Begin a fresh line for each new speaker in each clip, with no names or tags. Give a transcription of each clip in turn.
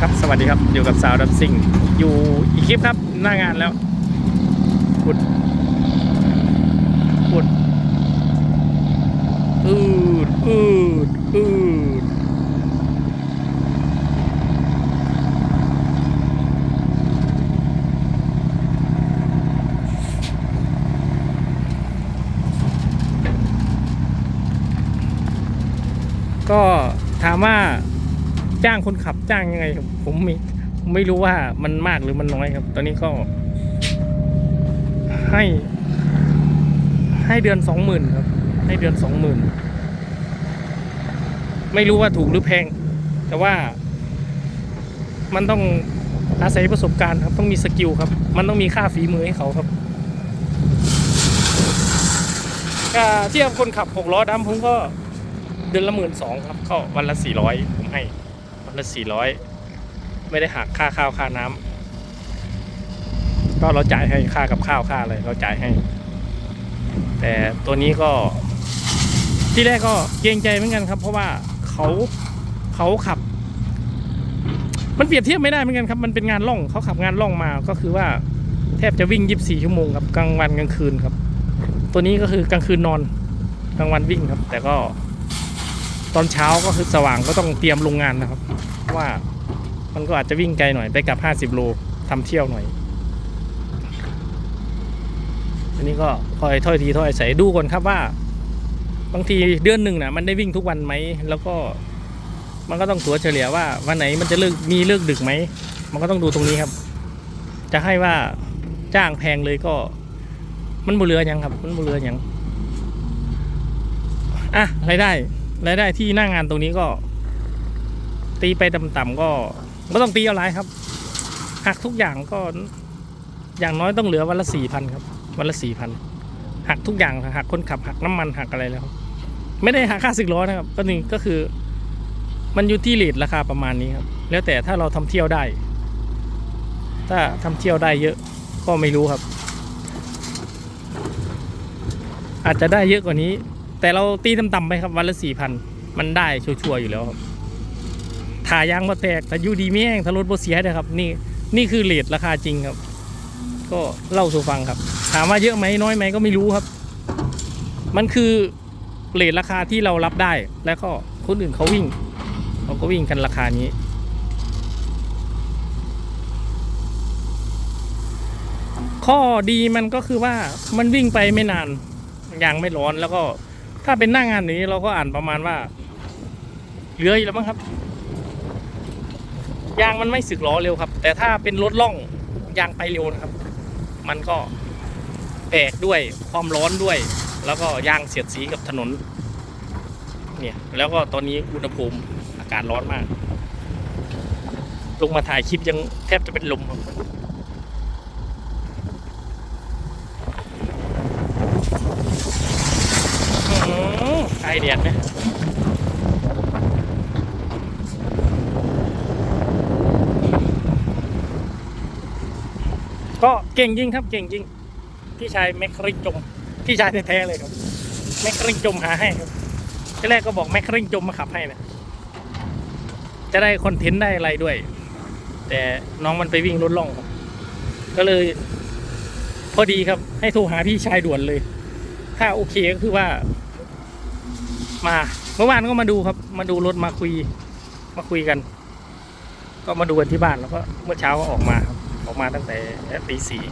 ครับสวัสดีครับอยู่กับสาวดับซิงอยู่อีกคลิปครับหน้างานแล้วขุดขุดอืดอืดอืดก็ถามว่า จ้างคนขับจ้างยังไงครับผมไม่ไม่รู้ว่ามันมากหรือมันน้อยครับ ตอนนี้ก็ ให้ ให้เดือนสองหมื่นครับ ให้เดือนสองหมื่นไม่รู้ว่าถูกหรือแพง แต่ว่า มันต้องอาศัยประสบการณ์ครับ ต้องมีสกิลครับ มันต้องมีค่าฝีมือให้เขาครับเทียบคนขับหกล้อดำผมก็เดือนละหมื่นสองครับก็วันละสี่ร้อยผมให้ ละสี่ร้อยไม่ได้หักค่าข้าวค่าน้ำก็เราจ่ายให้ค่ากับข้าวค่าอะไรเราจ่ายให้ แต่ตัวนี้ก็ที่แรกก็เกรงใจเหมือนกันครับ เพราะว่าเขาเขาขับ มันเปรียบเทียบไม่ได้เหมือนกันครับ มันเป็นงานล่องเขาขับงานล่องมาก็คือว่าแทบจะวิ่ง 24 ชั่วโมงครับกลางวันกลางคืนครับ ตัวนี้ก็คือกลางคืนนอนกลางวันวิ่งครับ แต่ก็ ตอนเช้าก็คือสว่างก็ต้องเตรียมลงงานนะครับ ว่ามันก็อาจจะวิ่งไกลหน่อยไปกลับ 50 โลทำเที่ยวหน่อย อันนี้ก็คอยถ้อยทีถ้อยใส่ดูก่อนครับว่า บางทีเดือนหนึ่งนะมันได้วิ่งทุกวันไหม แล้วก็มันก็ต้องตัวเฉลี่ยว่าวันไหนมันจะเลิกมีเลิกดึกไหม มันก็ต้องดูตรงนี้ครับ จะให้ว่าจ้างแพงเลยก็ มันบุเรือยังครับ มันบุเรือยังอะรายได้รายได้ที่หน้างงานตรงนี้ก็ ตีไปต่ำๆก็ไม่ต้องตีเอาไรครับหักทุกอย่างก็อย่างน้อยต้องเหลือวันละสี่พันครับ วันละสี่พันหักทุกอย่างหักคนขับหักน้ำมันหักอะไรแล้ว ไม่ได้หักค่าสิกล้อนะครับ ก็นี่ก็คือ มันอยู่ที่เลทราคาประมาณนี้ครับ แล้วแต่ถ้าเราทำเที่ยวได้ ถ้าทำเที่ยวได้เยอะก็ไม่รู้ครับ อาจจะได้เยอะกว่านี้ แต่เราตีต่ำๆไปครับวันละสี่พันมันได้ชัวร์ๆอยู่แล้วครับ ถ่ายางมาแตกแต่ยูดีไม่แห้งถ้ารถโบเสียนะครับ นี่นี่คือเลทราคาจริงครับ ก็เล่าสู่ฟังครับ ถามว่าเยอะไหมน้อยไหมก็ไม่รู้ครับ มันคือเลทราคาที่เรารับได้ แล้วก็คนอื่นเขาวิ่งเขาก็วิ่งกันราคานี้ข้อดีมันก็คือว่ามันวิ่งไปไม่นานยางไม่ร้อนแล้วก็ถ้าเป็นหน้างานนี้เราก็อ่านประมาณว่าเหลืออยู่แล้วมั้งครับ ยางมันไม่สึกล้อเร็วครับ แต่ถ้าเป็นรถล่องยางไปเร็วนะครับ มันก็แตกด้วยความร้อนด้วย แล้วก็ยางเสียดสีกับถนนเนี่ยแล้วก็ตอนนี้อุณหภูมิอากาศร้อนมาก ลงมาถ่ายคลิปยังแทบจะเป็นลมครับไอเดียดไหม ก็เก่งจริงครับเก่งจริงพี่ชายแมคคริงจมพี่ชายแท้ๆเลยครับแมคคริงจมหาให้ครับที่แรกก็บอกแมคคริงจมมาขับให้นะจะได้คอนเทนต์ได้อะไรด้วย แต่น้องมันไปวิ่งรถล่องครับก็เลย พอดีครับ ให้โทรหาพี่ชายด่วนเลย ถ้าโอเคก็คือว่า มาเมื่อวานก็มาดูครับ มาดูรถมาคุย มาคุยกัน ก็มาดูกันที่บ้านแล้วก็เมื่อเช้าก็ออกมาครับ ออกมาตั้งแต่ตีสี่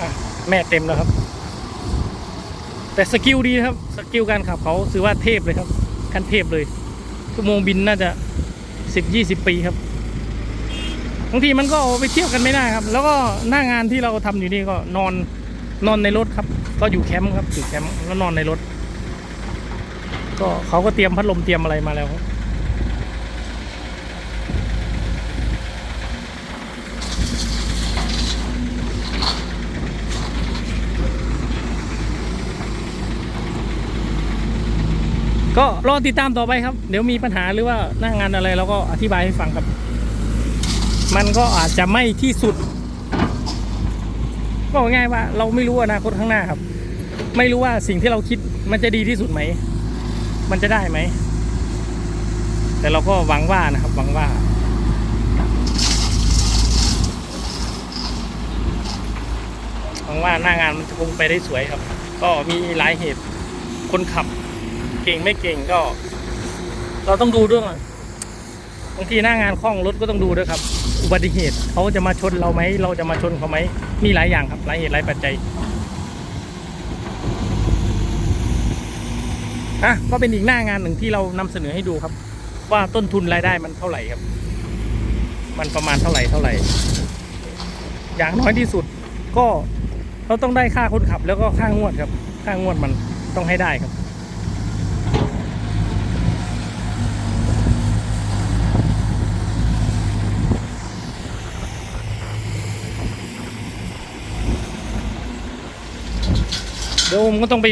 อะแม่เต็มแล้วครับ แต่สกิลดีครับ สกิลการขับเขาถือว่าเทพเลยครับขั้นเทพเลยชั่วโมงบินน่าจะสิบยี่สิบปีครับบางทีมันก็ไปเที่ยวกันไม่ได้ครับ แล้วก็หน้างานที่เราทำอยู่นี่ก็นอน นอนในรถครับ ก็อยู่แคมป์ครับอยู่แคมป์แล้วนอนในรถ ก็เขาก็เตรียมพัดลมเตรียมอะไรมาแล้วครับก็รอติดตามต่อไปครับ เดี๋ยวมีปัญหาหรือว่าหน้างานอะไรเราก็อธิบายให้ฟังครับ มันก็อาจจะไม่ที่สุด บอกง่ายว่าเราไม่รู้อนาคตข้างหน้าครับ ไม่รู้ว่าสิ่งที่เราคิดมันจะดีที่สุดไหม มันจะได้ไหม แต่เราก็หวังว่านะครับ หวังว่าหวังว่าหน้างานมันจะคงไปได้สวยครับ ก็มีหลายเหตุคนขับ เก่งไม่เก่งก็ เราต้องดูด้วยบางทีหน้างานคล่องรถก็ต้องดูด้วยครับ อุบัติเหตุเขาจะมาชนเราไหม เราจะมาชนเขาไหม มีหลายอย่างครับหลายเหตุหลายปัจจัยอะก็เป็นอีกหน้างานหนึ่งที่เรานำเสนอให้ดูครับ ว่าต้นทุนรายได้มันเท่าไหร่ครับ มันประมาณเท่าไหร่เท่าไหร่ อย่างน้อยที่สุดก็เราต้องได้ค่าคนขับ แล้วก็ค่างวดครับ ค่างวดมันต้องให้ได้ครับ ดี๋ยวผมก็ต้องไป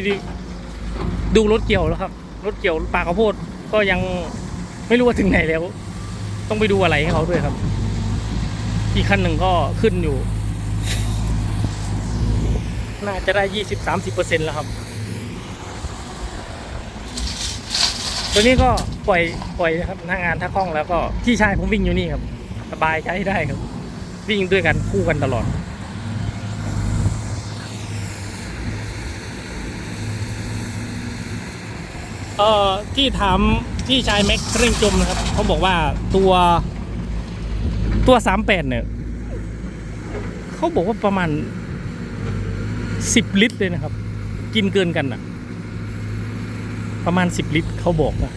ดูรถเกี่ยวแล้วครับ รถเกี่ยวปากข้าวโพดก็ยังไม่รู้ว่าถึงไหนแล้ว ต้องไปดูอะไรให้เขาด้วยครับ อีกคันหนึ่งก็ขึ้นอยู่ น่าจะได้ยี่สิบสามสิบเปอร์เซ็นแล้วครับ ตัวนี้ก็ปล่อยปล่อยนะครับหน้างานถ้าคล่องแล้วก็พี่ชายผมวิ่งอยู่นี่ครับ สบายใช้ได้ครับ วิ่งด้วยกันคู่กันตลอด เอ่อที่ถามพี่ชายแม็กเครื่องจมนะครับเขาบอกว่าตัวตัวสามแปดเนี่ยเขาบอกว่าประมาณสิบลิตรเลยนะครับ กินเกินกันอะประมาณสิบลิตรเขาบอกนะ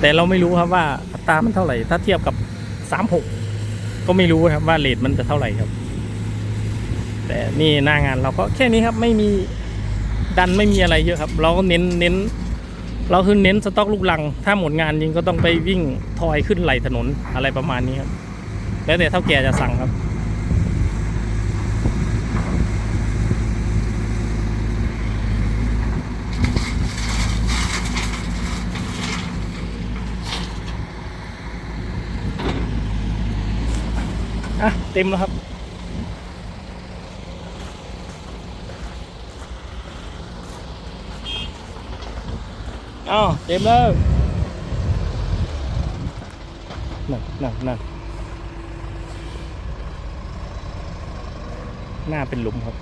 แต่เราไม่รู้ครับว่าอัตรามันเท่าไหร่ ถ้าเทียบกับสามหกก็ไม่รู้ครับว่าเลทมันจะเท่าไหร่ครับ แต่นี่หน้างานเราก็แค่นี้ครับไม่มีดันไม่มีอะไรเยอะครับ เราก็เน้นเน้น เราคือเน้นสต็อกลูกลัง ถ้าหมดงานจริงก็ต้องไปวิ่งทอยขึ้นไหลถนนอะไรประมาณนี้ครับ แล้วแต่เท่าแก่จะสั่งครับอะเต็มแล้วครับ อ้าวเต็มแล้วนั่นนั่นนั่นหน้าเป็นหลุมครับ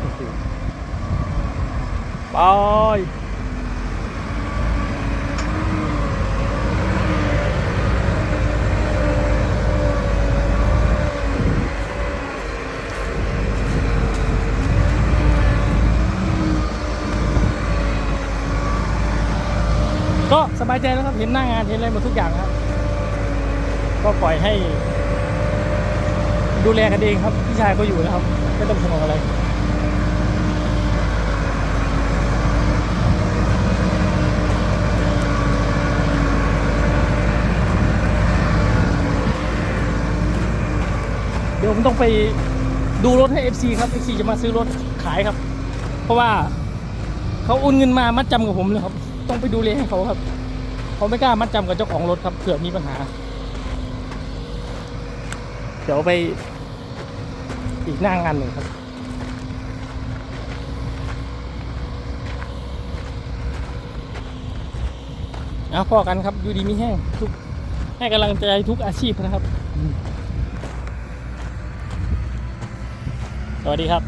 โอ้โหไป ก็ส บายใจแล้วครับเห็นหน้างานเห็นอะไรหมดทุกอย่างครับ ก็ปล่อยให้ ดูแลกันเองครับพี่ชายก็อยู่นะครับไม่ต้องห่วงอะไรเดี๋ยวผมต้องไปดูรถให้ FC ครับ FC จะมาซื้อรถขายครับ เพราะว่าเขาโอนเงินมามัดจำกับผมเลยครับ ต้องไปดูแลให้เขาครับ เขาไม่กล้ามัดจำกับเจ้าของรถครับเผื่อมีปัญหา เดี๋ยวไปอีกหน้างานหนึ่งครับเอาพอกันครับอยู่ดีมีแห้งทุกให้กำลังใจทุกอาชีพนะครับ สวัสดีครับ